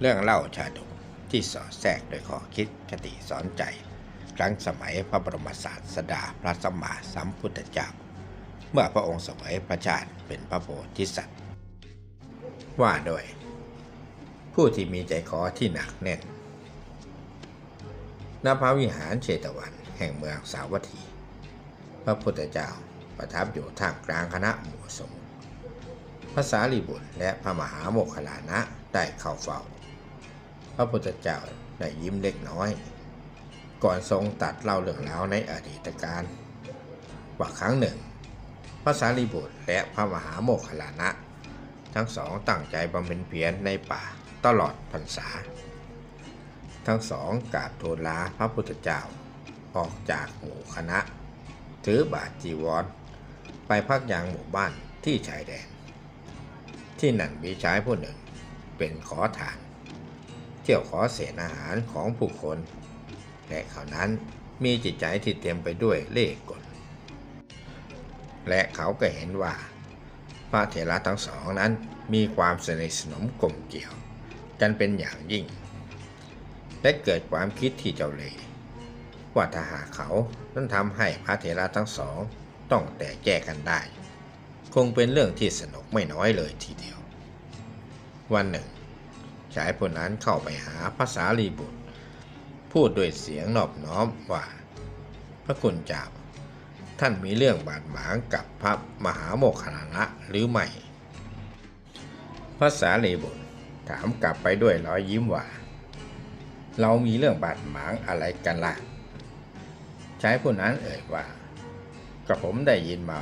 เรื่องเล่าชาดกที่สอดแทรกโดยข้อคิดคติสอนใจ ครั้งสมัยพระบรมศาสดาพระสัมมาสัมพุทธเจ้า เมื่อพระองค์เสวยพระชาติเป็นพระโพธิสัตว์ ว่าโดย ผู้ที่มีใจคอที่หนักแน่นณพระวิหารเชตวันแห่งเมืองสาวัตถี พระพุทธเจ้า ประทับอยู่ท่ามกลางคณะหมู่สงฆ์พระสารีบุตรและพระมหาโมคคลานะได้เข้าเฝ้า พระพุทธเจ้าได้ยิ้มเล็กน้อย ก่อนทรงตัดเล่าเรื่องราวในอดีตการว่าครั้งหนึ่ง พระสารีบุตรและพระมหาโมคคลลานะ ทั้งสองตั้งใจบำเพ็ญเพียรในป่าตลอดพรรษา ทั้งสองกราบทูลลาพระพุทธเจ้าออกจากหมู่คณะ ถือบาทจีวร ไปพักอยังหมู่บ้านที่ชายแดน ที่นั่นมีชายผู้หนึ่งเป็นขอทาน เที่ยวขอเศษอาหารของผู้คน และเขานั้นมีจิตใจที่เต็มไปด้วยเล่ห์กล และเขาก็เห็นว่า พระเถระทั้งสองนั้นมีความสนิทสนมกลมเกี่ยว กันเป็นอย่างยิ่ง และเกิดความคิดที่เจ้าเล่ห์ว่าถ้าหากเขานั้นทำให้พระเถระทั้งสอง ต้องแตกแยกกันได้ คงเป็นเรื่องที่สนุกไม่น้อยเลยทีเดียว วันหนึ่งชายผู้นั้นเข้าไปหาพระสารีบุตร พูดด้วยเสียงนอบน้อมว่า พระคุณเจ้าท่านมีเรื่องบาดหมางกับพระมหาโมคคลานะหรือไม่พระสารีบุตรถามกลับไปด้วยรอยยิ้มว่า เรามีเรื่องบาดหมางอะไรกันล่ะชายผู้นั้นเอ่ยว่า กระผมได้ยินมา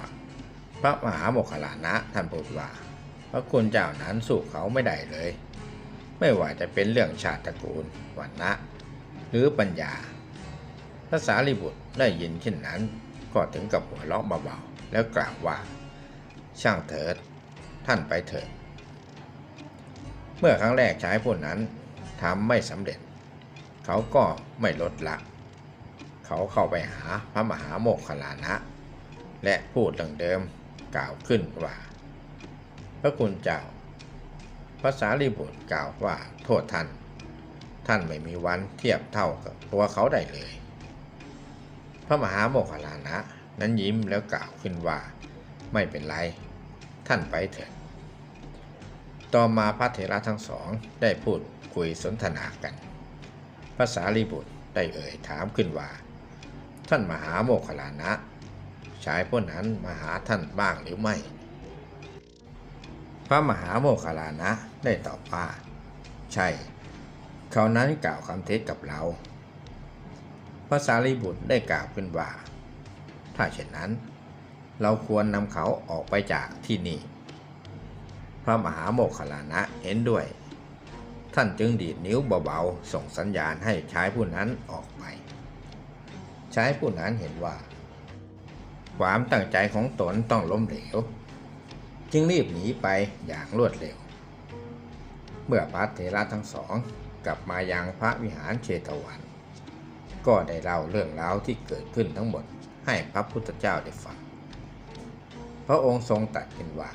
พระมหาโมคคลานะท่านพูดว่า พระคุณเจ้านั้นสู้เขาไม่ได้เลย ไม่ว่าจะเป็นเรื่องชาติตระกูลวันนะหรือปัญญาพระสารีบุตรได้ยินเช่นนั้นก็ถึงกับหัวเราะเบาๆแล้วกล่าวว่า ช่างเถิด ท่านไปเถิด เมื่อครั้งแรกใชายผู้นั้นทำไม่สำเร็จ เขาก็ไม่ลดละ เขาเข้าไปหาพระมหาโมคคลานะ และพูดเรื่องเดิมกล่าวขึ้นว่า พระคุณเจ้าภาษาลีบุตรกล่าวว่าโทษท่าน ท่านไม่มีวันเทียบเท่ากับตัวเขาได้เลย พระมหาโมคคลานะ นั้นยิ้มแล้วกล่าวขึ้นว่า ไม่เป็นไร ท่านไปเถิดต่อมาพระเถระทั้งสองได้พูดคุยสนทนากันภาษาลีบุตรได้เอ่ยถามขึ้นว่า ท่านมหาโมคคลานะ ชายผู้นั้นมาหาท่านบ้างหรือไม่ พระมหาโมคคลานะได้ตอบว่า ใช่ เขานั้นกล่าวคำเท็จกับเรา พระสารีบุตรได้กล่าวขึ้นว่า ถ้าเช่นนั้น เราควรนำเขาออกไปจากที่นี่ พระมหาโมคคลานะเห็นด้วย ท่านจึงดีดนิ้วเบาๆ ส่งสัญญาณให้ชายผู้นั้นออกไป ชายผู้นั้นเห็นว่า ความตั้งใจของตนต้องล้มเหลว จึงรีบหนีไปอย่างรวดเร็ว เมื่อพระเถระทั้งสองกลับมายังพระวิหารเชตวัน ก็ได้เล่าเรื่องราวที่เกิดขึ้นทั้งหมดให้พระพุทธเจ้าได้ฟัง พระองค์ทรงตรัสเป็นว่า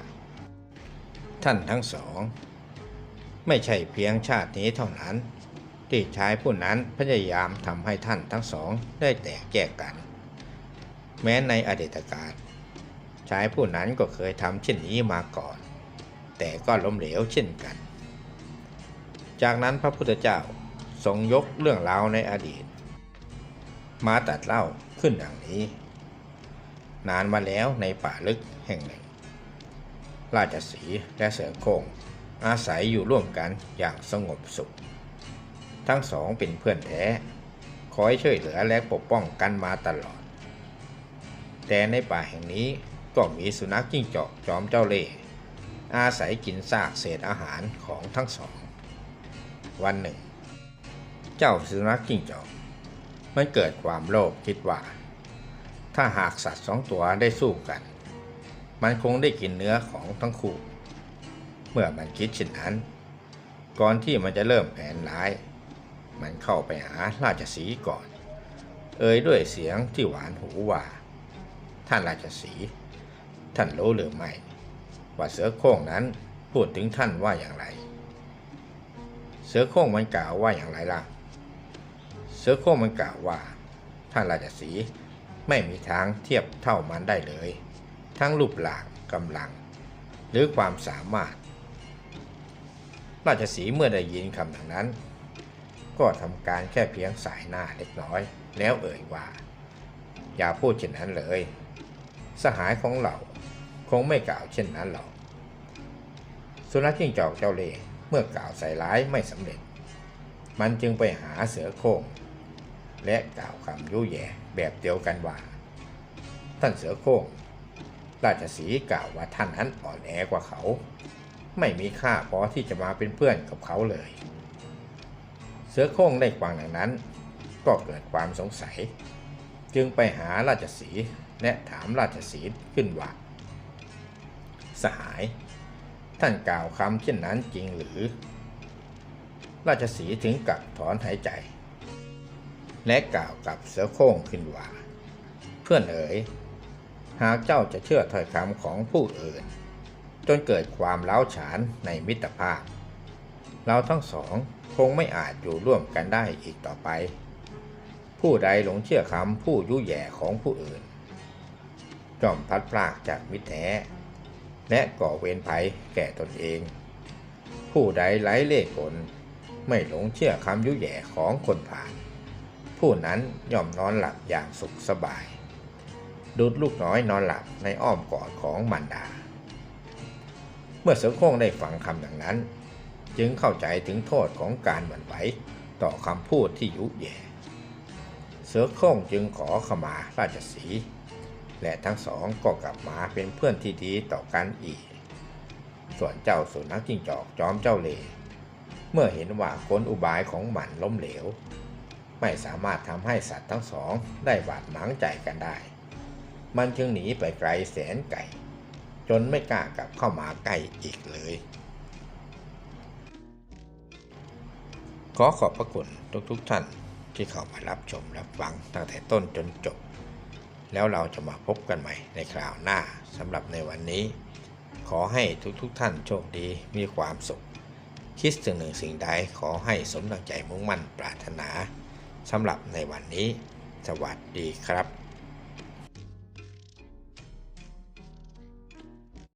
ท่านทั้งสอง ไม่ใช่เพียงชาตินี้เท่านั้นที่ชายผู้นั้นพยายามทำให้ท่านทั้งสองได้แตกแยกกัน แม้ในอดีตการชายผู้นั้นก็เคยทำเช่นนี้มาก่อน แต่ก็ล้มเหลวเช่นกัน จากนั้นพระพุทธเจ้าทรงยกเรื่องราวในอดีต มาตัดเล่าขึ้นดังนี้ นานมาแล้วในป่าลึกแห่งหนึ่ง ราชสีและเสือโคร่งอาศัยอยู่ร่วมกันอย่างสงบสุข ทั้งสองเป็นเพื่อนแท้ คอยช่วยเหลือและปกป้องกันมาตลอด แต่ในป่าแห่งนี้ก็มีสุนัขจิ้งจอกจอมเจ้าเล่ห์อาศัยกินซากเศษอาหารของทั้งสอง วันหนึ่ง เจ้าสุนัขจิ้งจอกมันเกิดความโลภคิดว่า ถ้าหากสัตว์สองตัวได้สู้กัน มันคงได้กินเนื้อของทั้งคู่ เมื่อมันคิดเช่นนั้น ก่อนที่มันจะเริ่มแผนร้าย มันเข้าไปหาราชสีก่อน เอ่ยด้วยเสียงที่หวานหูว่า ท่านราชสีห์ท่านรู้หรือไม่ ว่าเสือโคร่งนั้นพูดถึงท่านว่าอย่างไร เสือโคร่งมันกล่าวว่าอย่างไรล่ะ เสือโคร่งมันกล่าวว่า ท่านราชสีห์ไม่มีทางเทียบเท่ามันได้เลย ทั้งรูปร่างกำลัง หรือความสามารถ ราชสีห์เมื่อได้ยินคำดังนั้น ก็ทำการแค่เพียงสายหน้าเล็กน้อย แล้วเอ่ยว่า อย่าพูดเช่นนั้นเลย สหายของเราคงไม่กล่าวเช่นนั้นหรอก สุนัขจิ้งจอกเจ้าเล่เมื่อกล่าวใส่ร้ายไม่สำเร็จ มันจึงไปหาเสือโคร่งและกล่าวคำยุแย่แบบเดียวกันว่า ท่านเสือโคร่งราชสีกล่าวว่าท่านนั้นอ่อนแอกว่าเขา ไม่มีค่าพอที่จะมาเป็นเพื่อนกับเขาเลย เสือโคร่งได้ฟังดังนั้น ก็เกิดความสงสัย จึงไปหาราชสี และถามราชสีขึ้นว่า สหาย ท่านกล่าวคำเช่นนั้นจริงหรือ ราชสีถึงกับถอนหายใจ และกล่าวกับเสือโคร่งขึ้นว่า เพื่อนเอ๋ย หากเจ้าจะเชื่อถ้อยคำของผู้อื่น จนเกิดความเล้าฉานในมิตรภาพ เราทั้งสองคงไม่อาจอยู่ร่วมกันได้อีกต่อไป ผู้ใดหลงเชื่อคำผู้ยุแย่ของผู้อื่น ย่อมพัดพรากจากมิตรแท้ และก่อเวรภัยแก่ตนเอง ผู้ใดไร้เล่ห์กลไม่หลงเชื่อคำยุแย่ของคนผ่าน ผู้นั้นย่อมนอนหลับอย่างสุขสบาย ดูดลูกน้อยนอนหลับในอ้อมกอดของมารดา เมื่อเสือโคร่งได้ฟังคำดังนั้น จึงเข้าใจถึงโทษของการหวั่นไหวต่อคำพูดที่ยุแย่เสือโคร่งจึงขอขมาราชสี และทั้งสองก็กลับมาเป็นเพื่อนที่ดีต่อกันอีก ส่วนเจ้าสุนัขจิ้งจอกจอมเจ้าเล่เมื่อเห็นว่ากลอุบายของมันล้มเหลว ไม่สามารถทำให้สัตว์ทั้งสองได้บาดหมางใจกันได้ มันจึงหนีไปไกลแสนไกลจนไม่กล้ากลับเข้ามาใกล้อีกเลย ขอขอบพระคุณทุกๆทท่านที่เข้ามารับชมรับฟังตั้งแต่ต้นจนจบ แล้วเราจะมาพบกันใหม่ในคราวหน้าสำหรับในวันนี้ ขอให้ทุกๆทท่านโชคดีมีความสุข คิดถึงหนึ่งสิ่งใดขอให้สมดังใจมุ่งมั่นปรารถนาสำหรับในวันนี้ สวัสดีครับ